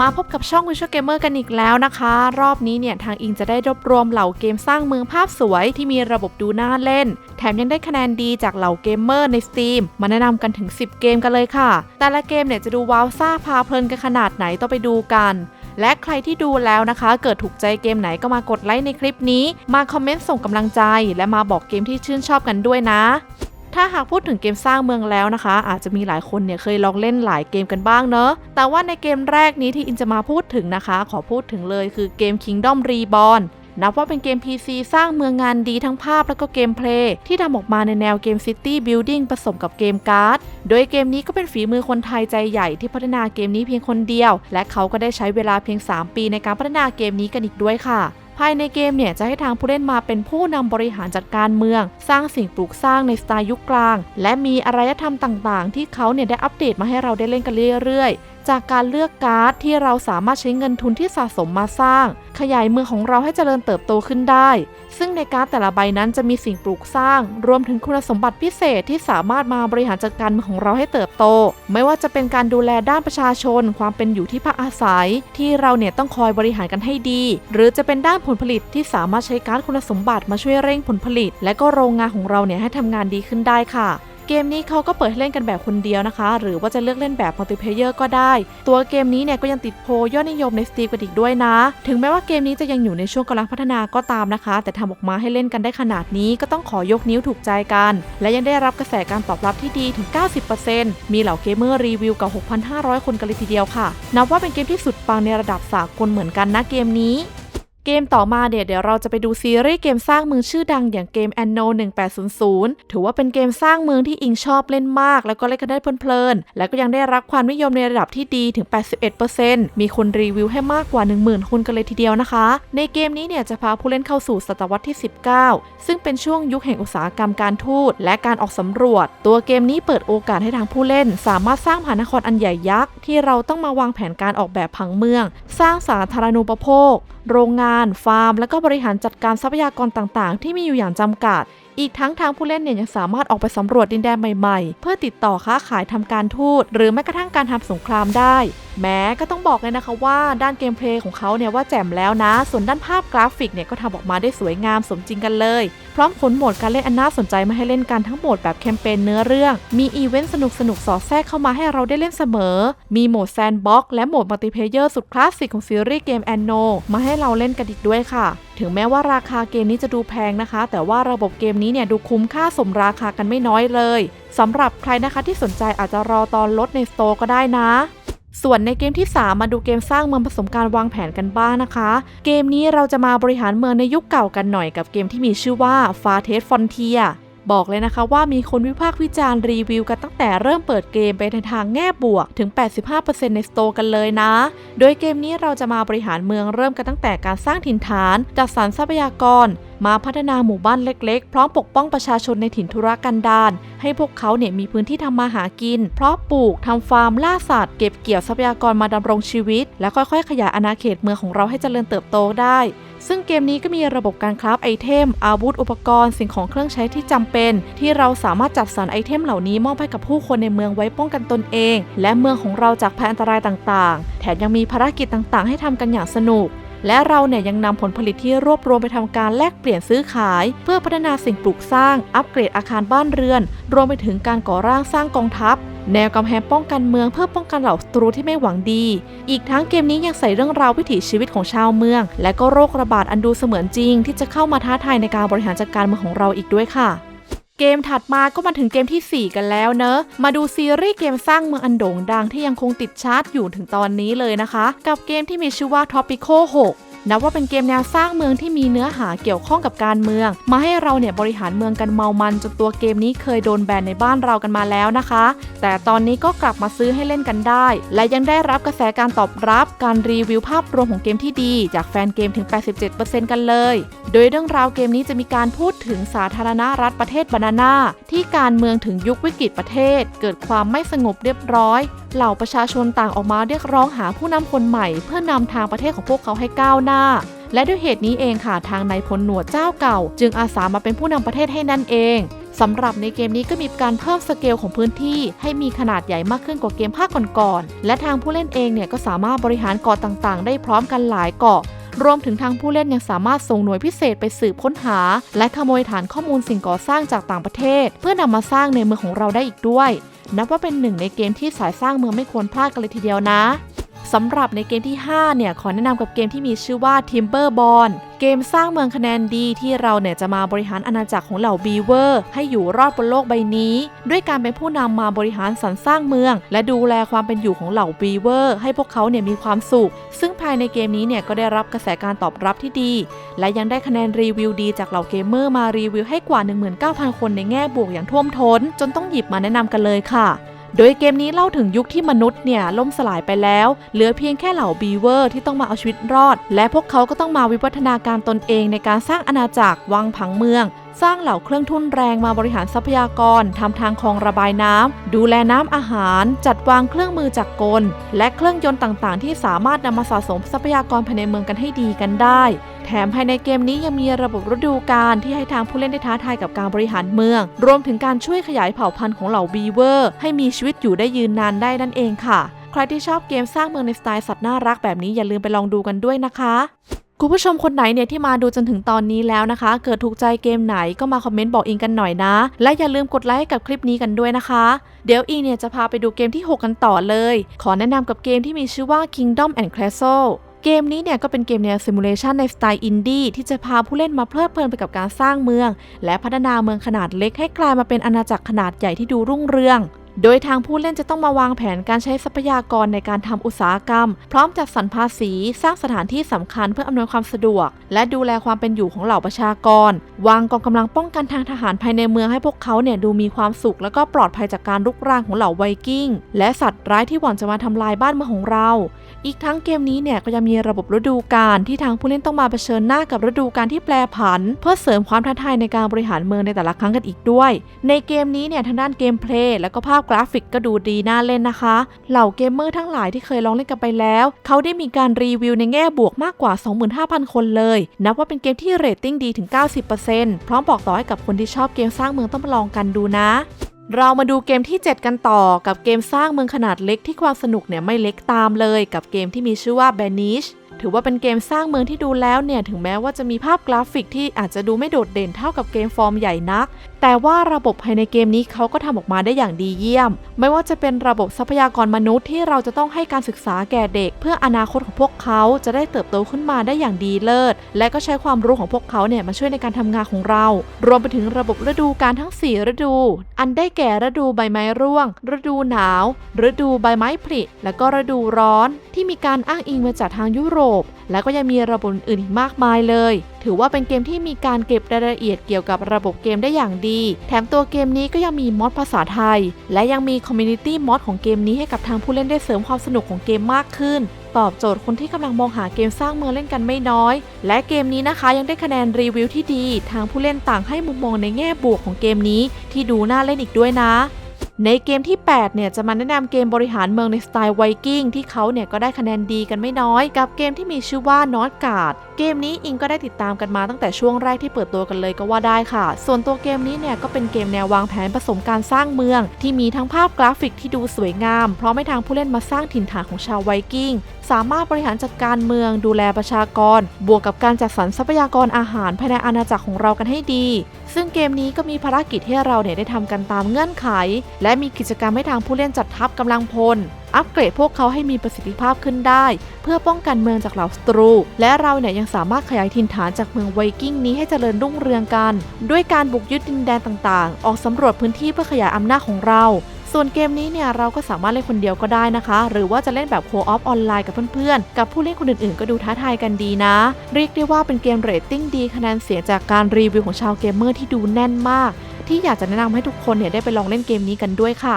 มาพบกับช่องวิชวลเกมเมอร์กันอีกแล้วนะคะ รอบนี้เนี่ยทางอิงจะได้รวบรวมเหล่าเกมสร้างเมืองภาพสวยที่มีระบบดูน่าเล่น แถมยังได้คะแนนดีจากเหล่าเกมเมอร์ใน Steam มาแนะนำกันถึง 10 เกมกันเลยค่ะ แต่ละเกมเนี่ยจะดูว้าวซ่าพาเพลินกันขนาดไหนต้องไปดูกันและใครที่ดูแล้วนะคะ เกิดถูกใจเกมไหนก็มากดไลค์ในคลิปนี้ มาคอมเมนต์ส่งกำลังใจ และมาบอกเกมที่ชื่นชอบกันด้วยนะ ถ้าหากพูดถึงเกมสร้างเมืองแล้วนะคะ อาจจะมีหลายคนเนี่ยเคยลองเล่นหลายเกมกันบ้างเนอะแต่ว่าในเกมแรกนี้ที่อินจะมาพูดถึงนะคะ ขอพูดถึงเลยคือเกม Kingdom Reborn นับว่าเป็นเกม PC สร้างเมืองงานดีทั้งภาพและก็เกมเพลย์ที่ทำออกมาในแนวเกม City Building ผสมกับเกมการ์ด โดยเกมนี้ก็เป็นฝีมือคนไทยใจใหญ่ที่พัฒนาเกมนี้เพียงคนเดียว และเขาก็ได้ใช้เวลาเพียง 3 ปีในการพัฒนาเกมนี้กันอีกด้วยค่ะ ภายในเกมเนี่ยจะให้ทางผู้เล่นมาเป็นผู้นำบริหารจัดการเมือง สร้างสิ่งปลูกสร้างในสไตล์ยุคกลาง และมีอารยธรรมต่างๆ ที่เขาเนี่ยได้อัปเดตมาให้เราได้เล่นกันเรื่อยๆ จากการเลือกการ์ดที่เราสามารถใช้เงินทุนที่สะสมมาสร้าง ขยายเมืองของเราให้เจริญเติบโตขึ้นได้ ซึ่งในการ์ดแต่ละใบนั้นจะมีสิ่งปลูกสร้าง รวมถึงคุณสมบัติพิเศษที่สามารถมาบริหารจัดการเมืองของเราให้เติบโต ไม่ว่าจะเป็นการดูแลด้านประชาชน ความเป็นอยู่ที่พักอาศัย ที่เราเนี่ยต้องคอยบริหารกันให้ดี หรือจะเป็นด้านผลผลิตที่สามารถใช้การ์ดคุณสมบัติมาช่วยเร่งผลผลิต และก็โรงงานของเราเนี่ยให้ทำงานดีขึ้นได้ค่ะ เกมนี้เขาก็เปิดให้เล่นกันแบบคนเดียวนะคะ หรือว่าจะเลือกเล่นแบบมัลติเพลเยอร์ก็ได้ ตัวเกมนี้เนี่ยก็ยังติดโพลยอดนิยมใน Steam กันอีกด้วยนะ ถึงแม้ว่าเกมนี้จะยังอยู่ในช่วงกำลังพัฒนาก็ตามนะคะ แต่ทำออกมาให้เล่นกันได้ขนาดนี้ก็ต้องขอยกนิ้วถูกใจกัน และยังได้รับกระแสการตอบรับที่ดีถึง 90%มีเหล่าเกมเมอร์รีวิวกว่า6,500 คนกันเลยทีเดียวค่ะ นับว่าเป็นเกมที่สุดปังในระดับสากลเหมือนกันนะเกมนี้ เกมต่อมาเดี๋ยเดี๋ยวเราจะไปดูซีรีส์เกมสร้างเมืองชื่อดังอย่างเกม Anno 1800 ถือว่าเป็นเกมสร้างเมืองที่อิงชอบเล่นมาก แล้วก็เล่นกันได้เพลินๆ และก็ยังได้รับความนิยมในระดับที่ดีถึง 81%มีคนรีวิวให้มากกว่า 10,000 คนกันเลยทีเดียวนะคะ ในเกมนี้เนี่ยจะพาผู้เล่นเข้าสู่ศตวรรษที่ 19 ซึ่งเป็นช่วงยุคแห่งอุตสาหกรรมการทูตและการออกสำรวจ ตัวเกมนี้เปิดโอกาสให้ทางผู้เล่น สามารถสร้างมหานครอันใหญ่ยักษ์ที่เราต้องมาวางแผนการออกแบบผังเมือง สร้างสาธารณูปโภค โรงงาน ฟาร์ม และก็บริหารจัดการทรัพยากรต่างๆ ที่มีอยู่อย่างจำกัด อีกทั้งทางผู้เล่นเนี่ยยังสามารถออกไปสำรวจดินแดนใหม่ๆ เพื่อติดต่อค้าขายทำการทูตหรือแม้กระทั่งการทำสงครามได้ แม้ก็ต้องบอกเลยนะคะว่าด้านเกมเพลย์ของเขาเนี่ยว่าแจ่มแล้วนะ ส่วนด้านภาพกราฟิกเนี่ยก็ทำออกมาได้สวยงามสมจริงกันเลย พร้อมขนโหมดการเล่นอันน่าสนใจมาให้เล่นกันทั้งโหมดแบบแคมเปญเนื้อเรื่อง มีอีเวนต์สนุกสนุกสอดแทรกเข้ามาให้เราได้เล่นเสมอ มีโหมดแซนด์บ็อกและโหมดมัลติเพเยอร์สุดคลาสสิกของซีรีส์เกมแอนโนมาให้เราเล่นกันอีกด้วยค่ะ ถึงแม้ว่าราคาเกมนี้จะดูแพงนะคะ แต่ว่าระบบเกมนี้เนี่ยดูคุ้มค่าสมราคากันไม่น้อยเลยสำหรับใครนะคะที่สนใจอาจจะรอตอนลดในสโตร์ก็ได้นะ ส่วนในเกมที่ 3 มาดูเกมสร้างเมืองผสมการวางแผนกันบ้างนะคะ เกมนี้เราจะมาบริหารเมืองในยุคเก่ากันหน่อยกับเกมที่มีชื่อว่า Far t e s t Frontier บอกเลยนะคะว่ามีคนวิพากษ์วิจารณ์รีวิวกันตั้งแต่เริ่มเปิดเกมไปในทางแง่บวกถึง 85%ในสโตร์กันเลยนะ โดยเกมนี้เราจะมาบริหารเมืองเริ่มกันตั้งแต่การสร้างถิ่นฐาน จัดสรรทรัพยากร มาพัฒนาหมู่บ้านเล็กๆ พร้อมปกป้องประชาชนในถิ่นธุรกันดารให้พวกเขาเนี่ยมีพื้นที่ทำมาหากิน เพราะปลูกทำฟาร์มล่าสัตว์เก็บเกี่ยวทรัพยากรมาดำรงชีวิต และค่อยๆ ขยายอาณาเขตเมืองของเราให้เจริญเติบโตได้ ซึ่งเกมนี้ก็มีระบบการคราฟไอเทม อาวุธอุปกรณ์ สิ่งของเครื่องใช้ที่จำเป็น ที่เราสามารถจัดสรรไอเทมเหล่านี้มอบให้กับผู้คนในเมืองไว้ป้องกันตนเอง และเมืองของเราจากภัยอันตรายต่างๆ แถมยังมีภารกิจต่างๆ ให้ทำกันอย่างสนุก และเราเนี่ยยังนำผลผลิตที่รวบรวมไปทำการแลกเปลี่ยนซื้อขาย เพื่อพัฒนาสิ่งปลูกสร้าง อัปเกรดอาคารบ้านเรือน รวมไปถึงการก่อร่างสร้างกองทัพ แนวกำแพงป้องกันเมืองเพื่อป้องกันเหล่าศัตรูที่ไม่หวังดี อีกทั้งเกมนี้ยังใส่เรื่องราววิถีชีวิตของชาวเมือง และก็โรคระบาดอันดูเสมือนจริง ที่จะเข้ามาท้าทายในการบริหารจัดการเมืองของเราอีกด้วยค่ะ เกมถัดมาก็มาถึงเกมทีสี่ 4 กันแล้วเนอะ มาดูซีรีส์เกมสร้างเมืองอันโด่งดังที่ยังคงติดชาร์ตอยู่ถึงตอนนี้เลยนะคะ กับเกมที่มีชื่อว่า Tropico 6 นับว่าเป็นเกมแนวสร้างเมืองที่มีเนื้อหาเกี่ยวข้องกับการเมือง มาให้เราเนี่ยบริหารเมืองกันเมามันจนตัวเกมนี้เคยโดนแบนในบ้านเรากันมาแล้วนะคะ แต่ตอนนี้ก็กลับมาซื้อให้เล่นกันได้ และยังได้รับกระแสการตอบรับการรีวิวภาพรวมของเกมที่ดี จากแฟนเกมถึง 87%กันเลย โดยเรื่องราวเกมนี้จะมีการพูดถึงสาธารณรัฐประเทศบานาน่าที่การเมืองถึงยุควิกฤตประเทศ เกิดความไม่สงบเรียบร้อยเหล่าประชาชนต่างออกมาเรียกร้องหาผู้นำคนใหม่ เพื่อนำทางประเทศของพวกเขาให้ก้าวหน้า และด้วยเหตุนี้เองค่ะทางนายพลหนวดเจ้าเก่า จึงอาสามาเป็นผู้นำประเทศให้นั่นเองสำหรับในเกมนี้ก็มีการเพิ่มสเกลของพื้นที่ให้มีขนาดใหญ่มากขึ้นกว่าเกมภาคก่อนๆ และทางผู้เล่นเองเนี่ยก็สามารถบริหารเกาะต่างๆ ได้พร้อมกันหลายเกาะ รวมถึงทางผู้เล่นยังสามารถส่งหน่วยพิเศษไปสืบค้นหา และขโมยฐานข้อมูลสิ่งก่อสร้างจากต่างประเทศ เพื่อนำมาสร้างในเมืองของเราได้อีกด้วย นับว่าเป็นหนึ่งในเกมที่สายสร้างเมืองไม่ควรพลาดกันเลยทีเดียวนะ สำหรับในเกมที่ 5 เนี่ย ขอแนะนำกับเกมที่มีชื่อว่า Timberborn เกมสร้างเมืองคะแนนดีที่เราเนี่ยจะมาบริหารอาณาจักรของเหล่าบีเวอร์ให้อยู่รอดบนโลกใบนี้ ด้วยการเป็นผู้นำมาบริหารสรรสร้างเมือง และดูแลความเป็นอยู่ของเหล่าบีเวอร์ให้พวกเขาเนี่ยมีความสุข ซึ่งภายในเกมนี้เนี่ยก็ได้รับกระแสการตอบรับที่ดี และยังได้คะแนนรีวิวดีจากเหล่าเกมเมอร์มารีวิวให้กว่า 19,000 คนในแง่บวกอย่างท่วมท้น จนต้องหยิบมาแนะนำกันเลยค่ะ โดยเกมนี้เล่าถึงยุคที่มนุษย์เนี่ยล่มสลายไปแล้ว เหลือเพียงแค่เหล่าบีเวอร์ที่ต้องมาเอาชีวิตรอด และพวกเขาก็ต้องมาวิวัฒนาการตนเองในการสร้างอาณาจักรวางผังเมือง สร้างเหล่าเครื่องทุ่นแรงมาบริหารทรัพยากรทำทางคลองระบายน้ำ ดูแลน้ำอาหาร จัดวางเครื่องมือจักรกล และเครื่องยนต์ต่างๆ ที่สามารถนำมาสะสมทรัพยากรภายในเมืองกันให้ดีกันได้ แถมภายในเกมนี้ยังมีระบบฤดูกาลที่ให้ทางผู้เล่นได้ท้าทายกับการบริหารเมือง รวมถึงการช่วยขยายเผ่าพันธุ์ของเหล่าบีเวอร์ ให้มีชีวิตอยู่ได้ยืนนานได้นั่นเองค่ะ ใครที่ชอบเกมสร้างเมืองในสไตล์สัตว์น่ารักแบบนี้อย่าลืมไปลองดูกันด้วยนะคะ คุณผู้ชมคนไหนเนี่ยที่มาดูจนถึงตอนนี้แล้วนะคะ เกิดถูกใจเกมไหนก็มาคอมเมนต์บอกอิงกันหน่อยนะ และอย่าลืมกดไลค์ให้กับคลิปนี้กันด้วยนะคะ เดี๋ยวอิงเนี่ยจะพาไปดูเกมที่ 6 กันต่อเลย ขอแนะนำกับเกมที่มีชื่อว่า Kingdom and Castle เกมนี้เนี่ยก็เป็นเกมแนวซิมูเลชันในสไตล์อินดี้ที่จะพาผู้เล่นมาเพลิดเพลินไปกับการสร้างเมือง และพัฒนาเมืองขนาดเล็กให้กลายมาเป็นอาณาจักรขนาดใหญ่ที่ดูรุ่งเรือง โดยทางผู้เล่นจะต้องมาวางแผนการใช้ทรัพยากรในการทำอุตสาหกรรม พร้อมจัดสรรภาษีสร้างสถานที่สำคัญเพื่ออำนวยความสะดวก และดูแลความเป็นอยู่ของเหล่าประชากร วางกองกำลังป้องกันทางทหารภายในเมืองให้พวกเขาเนี่ยดูมีความสุข และก็ปลอดภัยจากการรุกรานของเหล่าไวกิ้ง และสัตว์ร้ายที่หวังจะมาทำลายบ้านเมืองของเรา อีกทั้งเกมนี้เนี่ยก็ยังมีระบบฤดูกาลที่ทางผู้เล่นต้องมาเผชิญหน้ากับฤดูกาลที่แปรผัน เพื่อเสริมความท้าทายในการบริหารเมืองในแต่ละครั้งกันอีกด้วย ในเกมนี้เนี่ยทางด้านเกมเพลย์และก็ภาพกราฟิกก็ดูดีน่าเล่นนะคะ เหล่าเกมเมอร์ทั้งหลายที่เคยลองเล่นกันไปแล้ว เขาได้มีการรีวิวในแง่บวกมากกว่า 25,000 คนเลย นับว่าเป็นเกมที่เรตติ้งดีถึง 90%พร้อมบอกต่อให้กับคนที่ชอบเกมสร้างเมืองต้องมาลองกันดูนะเรามาดูเกมที่ 7 กันต่อกับเกมสร้างเมืองขนาดเล็กที่ความสนุกเนี่ยไม่เล็กตามเลยกับเกมที่มีชื่อว่า Banish ถือว่าเป็นเกมสร้างเมืองที่ดูแล้วเนี่ย ถึงแม้ว่าจะมีภาพกราฟิกที่อาจจะดูไม่โดดเด่นเท่ากับเกมฟอร์มใหญ่นัก แต่ว่าระบบภายในเกมนี้เขาก็ทำออกมาได้อย่างดีเยี่ยม ไม่ว่าจะเป็นระบบทรัพยากรมนุษย์ที่เราจะต้องให้การศึกษาแก่เด็ก เพื่ออนาคตของพวกเขาจะได้เติบโตขึ้นมาได้อย่างดีเลิศ และก็ใช้ความรู้ของพวกเขาเนี่ยมาช่วยในการทำงานของเรา รวมไปถึงระบบฤดูการทั้ง 4 ฤดู อันได้แก่ฤดูใบไม้ร่วง ฤดูหนาว ฤดูใบไม้ผลิ และก็ฤดูร้อน ที่มีการอ้างอิงมาจากทางยุโรป และก็ยังมีระบบอื่นอีกมากมายเลยถือว่าเป็นเกมที่มีการเก็บรายละเอียดเกี่ยวกับระบบเกมได้อย่างดี แถมตัวเกมนี้ก็ยังมีมอดภาษาไทย และยังมีคอมมูนิตี้มอดของเกมนี้ให้กับทางผู้เล่นได้เสริมความสนุกของเกมมากขึ้น ตอบโจทย์คนที่กำลังมองหาเกมสร้างเมืองเล่นกันไม่น้อย และเกมนี้นะคะยังได้คะแนนรีวิวที่ดี ทางผู้เล่นต่างให้มุมมองในแง่บวกของเกมนี้ ที่ดูน่าเล่นอีกด้วยนะ ในเกมที่ 8 เนี่ยจะมาแนะนำเกมบริหารเมืองในสไตล์ไวกิ้งที่เขาเนี่ยก็ได้คะแนนดีกันไม่น้อย กับเกมที่มีชื่อว่านอตการ์ดเกมนี้อิงก็ได้ติดตามกันมาตั้งแต่ช่วงแรกที่เปิดตัวกันเลยก็ว่าได้ค่ะ ส่วนตัวเกมนี้เนี่ยก็เป็นเกมแนววางแผนผสมการสร้างเมือง ที่มีทั้งภาพกราฟิกที่ดูสวยงามพร้อมให้ทางผู้เล่นมาสร้างถิ่นฐานของชาวไวกิ้ง สามารถบริหารจัดการเมืองดูแลประชากร บวกกับการจัดสรรทรัพยากรอาหารภายในอาณาจักรของเรากันให้ดี ซึ่งเกมนี้ก็มีภารกิจให้เราเนี่ยได้ทำกันตามเงื่อนไข และมีกิจกรรมให้ทางผู้เล่นจัดทัพกำลังพลอัปเกรดพวกเขาให้มีประสิทธิภาพขึ้นได้ เพื่อป้องกันเมืองจากเหล่าศัตรู และเราเนี่ยยังสามารถขยายถิ่นฐานจากเมืองไวกิ้งนี้ให้เจริญรุ่งเรืองกัน ด้วยการบุกยึดดินแดนต่างๆ ออกสำรวจพื้นที่เพื่อขยายอำนาจของเรา ส่วนเกมนี้เนี่ยเราก็สามารถเล่นคนเดียวก็ได้นะคะ หรือว่าจะเล่นแบบโคออฟออนไลน์กับเพื่อนๆ กับผู้เล่นคนอื่นๆ ก็ดูท้าทายกันดีนะ เรียกได้ว่าเป็นเกมเรตติ้งดีคะแนนเสียงจากการรีวิวของชาวเกมเมอร์ที่ดูแน่นมาก ที่อยากจะแนะนำให้ทุกคนเนี่ยได้ไปลองเล่นเกมนี้กันด้วยค่ะ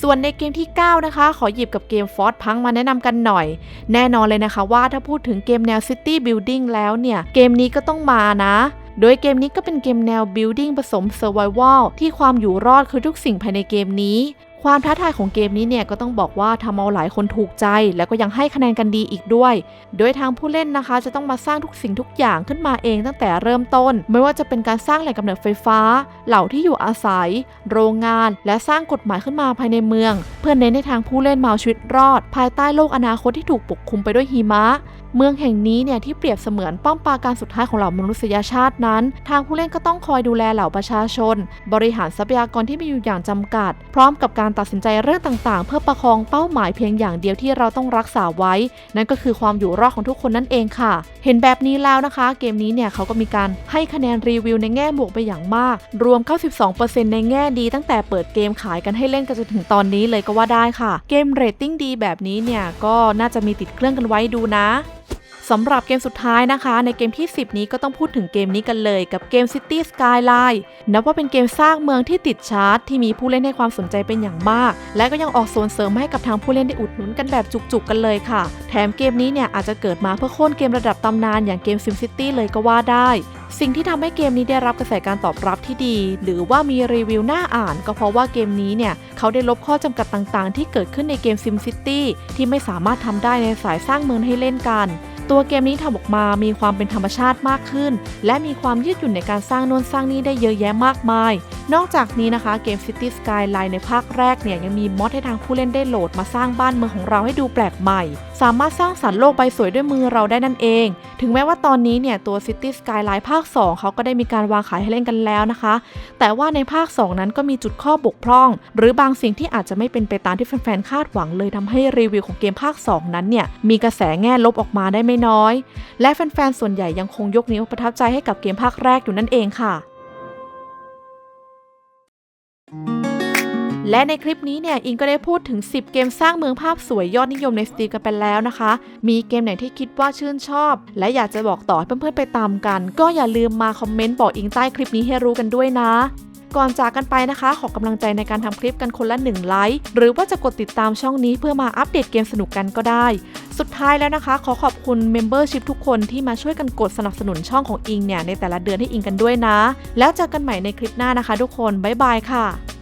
ส่วนในเกมที่ 9 นะคะ ขอหยิบกับเกม f o r t พังมาแนะนำกันหน่อย แน่นอนเลยนะคะว่าถ้าพูดถึงเกมแนว City Building แล้วเนี่ย เกมนี้ก็ต้องมานะ โดยเกมนี้ก็เป็นเกมแนว Building ผสม Survival ที่ความอยู่รอดคือทุกสิ่งภายในเกมนี้ ความท้าทายของเกมนี้เนี่ยก็ต้องบอกว่าทำเอาหลายคนถูกใจ แล้วก็ยังให้คะแนนกันดีอีกด้วย โดยทางผู้เล่นนะคะ จะต้องมาสร้างทุกสิ่งทุกอย่างขึ้นมาเองตั้งแต่เริ่มต้น ไม่ว่าจะเป็นการสร้างแหล่งกำเนิดไฟฟ้า เหล่าที่อยู่อาศัย โรงงาน และสร้างกฎหมายขึ้นมาภายในเมือง เพื่อเน้นในทางผู้เล่นมาชีวิตรอด ภายใต้โลกอนาคตที่ถูกปกคลุมไปด้วยหิมะ เมืองแห่งนี้เนี่ยที่เปรียบเสมือนป้อมปราการสุดท้ายของเหล่ามนุษยชาตินั้น ทางผู้เล่นก็ต้องคอยดูแลเหล่าประชาชน บริหารทรัพยากรที่มีอยู่อย่างจำกัด พร้อมกับการตัดสินใจเรื่องต่างๆ เพื่อประคองเป้าหมายเพียงอย่างเดียวที่เราต้องรักษาไว้ นั่นก็คือความอยู่รอดของทุกคนนั่นเองค่ะ เห็นแบบนี้แล้วนะคะ เกมนี้เนี่ยเขาก็มีการให้คะแนนรีวิวในแง่บวกไปอย่างมาก รวม 92%ในแง่ดี ตั้งแต่เปิดเกมขายกันให้เล่นกันจนถึงตอนนี้เลยก็ว่าได้ค่ะ เกมเรตติ้งดีแบบนี้เนี่ยก็น่าจะมีติดเครื่องกันไว้ดูนะ สำหรับเกมสุดท้ายนะคะ ในเกมที่ 10 นี้ก็ต้องพูดถึงเกมนี้กันเลยกับเกม City Skyline นับว่าเป็นเกมสร้างเมืองที่ติดชาร์ตที่มีผู้เล่นให้ความสนใจเป็นอย่างมาก และก็ยังออกส่วนเสริมให้กับทางผู้เล่นได้อุดหนุนกันแบบจุกๆกันเลยค่ะ แถมเกมนี้เนี่ยอาจจะเกิดมาเพื่อโค่นเกมระดับตำนานอย่างเกม SimCity เลยก็ว่าได้ สิ่งที่ทำให้เกมนี้ได้รับกระแสการตอบรับที่ดี หรือว่ามีรีวิวน่าอ่าน ก็เพราะว่าเกมนี้เนี่ยเขาได้ลบข้อจำกัดต่างๆ ที่เกิดขึ้นในเกม SimCity ที่ไม่สามารถทำได้ในสายสร้างเมืองให้เล่นกัน ตัวเกมนี้ทำออกมามีความเป็นธรรมชาติมากขึ้น และมีความยืดหยุ่นในการสร้างโน่นสร้างนี่ได้เยอะแยะมากมาย นอกจากนี้นะคะเกม City Skyline ในภาคแรกเนี่ยยังมีมอดให้ทางผู้เล่นได้โหลดมาสร้างบ้านเมืองของเราให้ดูแปลกใหม่ สามารถสร้างสรรค์โลกใบสวยด้วยมือเราได้นั่นเอง ถึงแม้ว่าตอนนี้เนี่ยตัว City Skyline ภาค 2 เขาก็ได้มีการวางขายให้เล่นกันแล้วนะคะ แต่ว่าในภาค 2 นั้นก็มีจุดข้อบกพร่อง หรือบางสิ่งที่อาจจะไม่เป็นไปตามที่แฟนๆคาดหวังเลยทำให้รีวิวของเกมภาค 2 นั้นเนี่ยมีกระแสแง่ลบออกมาได้ไม่น้อยและแฟนๆ ส่วนใหญ่ยังคงยกนิ้วประทับใจให้กับเกมภาคแรกอยู่นั่นเองค่ะ และในคลิปนี้เนี่ย อิงก็ได้พูดถึง 10 เกมสร้างเมืองภาพสวยยอดนิยมใน Steam กันไปแล้วนะคะ มีเกมไหนที่คิดว่าชื่นชอบ และอยากจะบอกต่อให้เพื่อนๆ ไปตามกัน ก็อย่าลืมมาคอมเมนต์บอกอิงใต้คลิปนี้ให้รู้กันด้วยนะ ก่อนจากกันไปนะคะ ขอกำลังใจในการทำคลิปกันคนละ1ไลค์หรือว่าจะกดติดตามช่องนี้เพื่อมาอัปเดตเกมสนุกกันก็ได้ สุดท้ายแล้วนะคะ ขอขอบคุณเมมเบอร์ชิพทุกคนที่มาช่วยกันกดสนับสนุนช่องของอิงเนี่ยในแต่ละเดือนให้อิงกันด้วยนะ แล้วเจอกันใหม่ในคลิปหน้านะคะ ทุกคนบ๊ายบายค่ะ